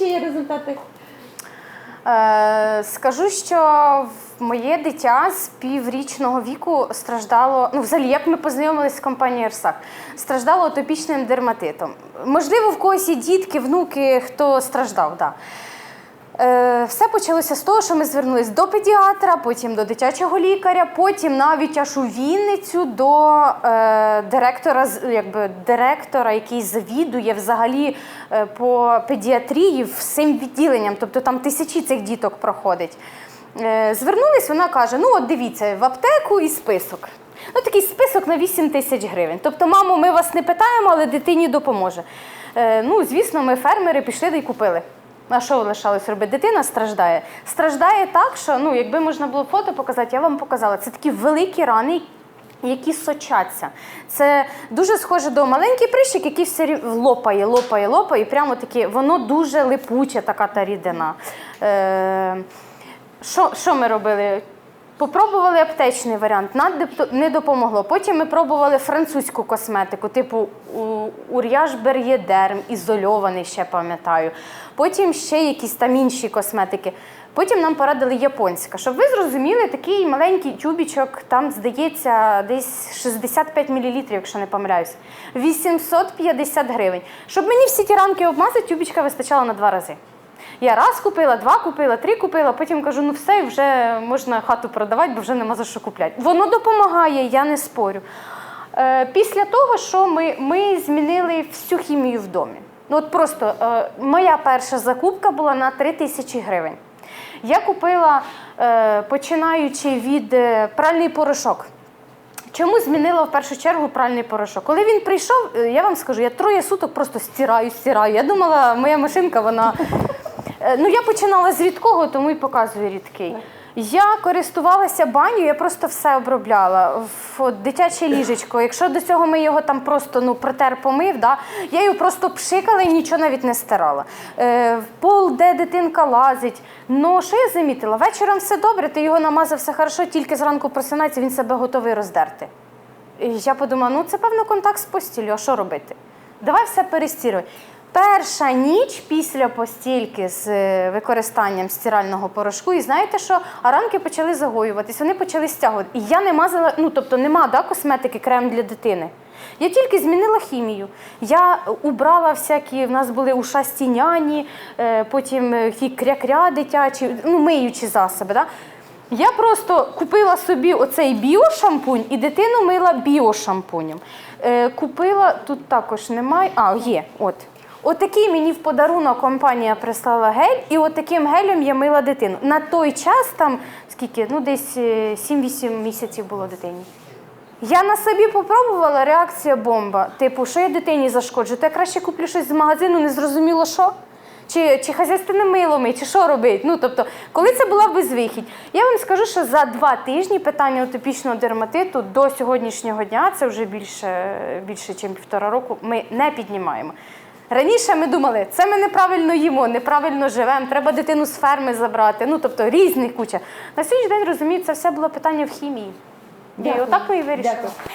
ще є результати? Е, скажу, що моє дитя з піврічного віку страждало. Ну, взагалі, як ми познайомилися з компанією Ерсак, страждало атопічним дерматитом. Можливо, в когось є дітки, внуки, хто страждав. Да. Е, Все почалося з того, що ми звернулися до педіатра, потім до дитячого лікаря, потім навіть аж у Вінницю до е, директора, якби, директора, який завідує взагалі е, по педіатрії всім відділенням, тобто там тисячі цих діток проходить. Е, звернулись, вона каже: ну от дивіться, в аптеку і список. Ну, такий список на 8 тисяч гривень. Тобто, мамо, ми вас не питаємо, але дитині допоможе. Е, ну, звісно, ми фермери пішли й купили. А що лишалось робити? Дитина страждає. Страждає так, що ну, якби можна було фото показати, я вам показала. Це такі великі рани, які сочаться. Це дуже схоже до маленький прищик, який все лопає, лопає, лопає, і прямо таке, воно дуже липуче, така та рідина. Е, що, що ми робили? Попробували аптечний варіант, нам не допомогло. Потім ми пробували французьку косметику, типу Ур'яж Бер'єдерм, ізольований, ще пам'ятаю. Потім ще якісь там інші косметики. Потім нам порадили японська. Щоб ви зрозуміли, такий маленький тюбічок, там здається десь 65 мл, якщо не помиляюсь. 850 гривень. Щоб мені всі ті ранки обмазати, тюбічка вистачало на два рази. Я раз купила, два купила, три купила, потім кажу, ну все, вже можна хату продавати, бо вже нема за що купляти. Воно допомагає, я не спорю. Е, після того, що ми, ми змінили всю хімію в домі. Ну от просто е, моя перша закупка була на 3 тисячі гривень. Я купила, е, починаючи від пральний порошок. Чому змінила в першу чергу пральний порошок? Коли він прийшов, я вам скажу, я троє суток просто стираю, стираю. Я думала, моя машинка, вона. Е, Ну, я починала з рідкого, тому і показую рідкий. Я користувалася баню, я просто все обробляла. В дитяче ліжечко. Якщо до цього ми його там просто ну, протер помив, да, я його просто пшикала і нічого навіть не стирала. Е, в пол, де дитинка лазить. Ну, що я замітила? Вечором все добре, ти його намазав все хорошо, тільки зранку просинається, він себе готовий роздерти. І я подумала, ну це певно контакт з постіллю, а що робити? Давай все перестіруй. Перша ніч після постільки з е, використанням стирального порошку, і знаєте що? А ранки почали загоюватись, вони почали стягувати. І я не мазала, ну тобто нема да, косметики, крем для дитини. Я тільки змінила хімію. Я убрала всякі, в нас були ушасті няні, е, потім е, ті кря-кря дитячі, ну, миючі засоби. Да? Я просто купила собі оцей біошампунь і дитину мила біошампунем. Купила, тут також немає, а, є, от. Отакий мені в подарунок компанія прислала гель, і отаким гелем я мила дитину. На той час там скільки, ну десь е, 7-8 місяців було дитині. Я на собі попробувала реакція бомба. Типу, що я дитині зашкоджу? То я краще куплю щось з магазину, не зрозуміло що. Чи, чи хазяйственне мило чи що робить? Ну, тобто, коли це була безвихідь. Я вам скажу, що за два тижні питання атопічного дерматиту до сьогоднішнього дня, це вже більше, більше ніж півтора року, ми не піднімаємо. Раніше ми думали, це ми неправильно їмо, неправильно живемо, треба дитину з ферми забрати. Ну, тобто різні куча. На сьогоднішній день розумію, це все було питання в хімії. І отак ми і вирішили. Дякую.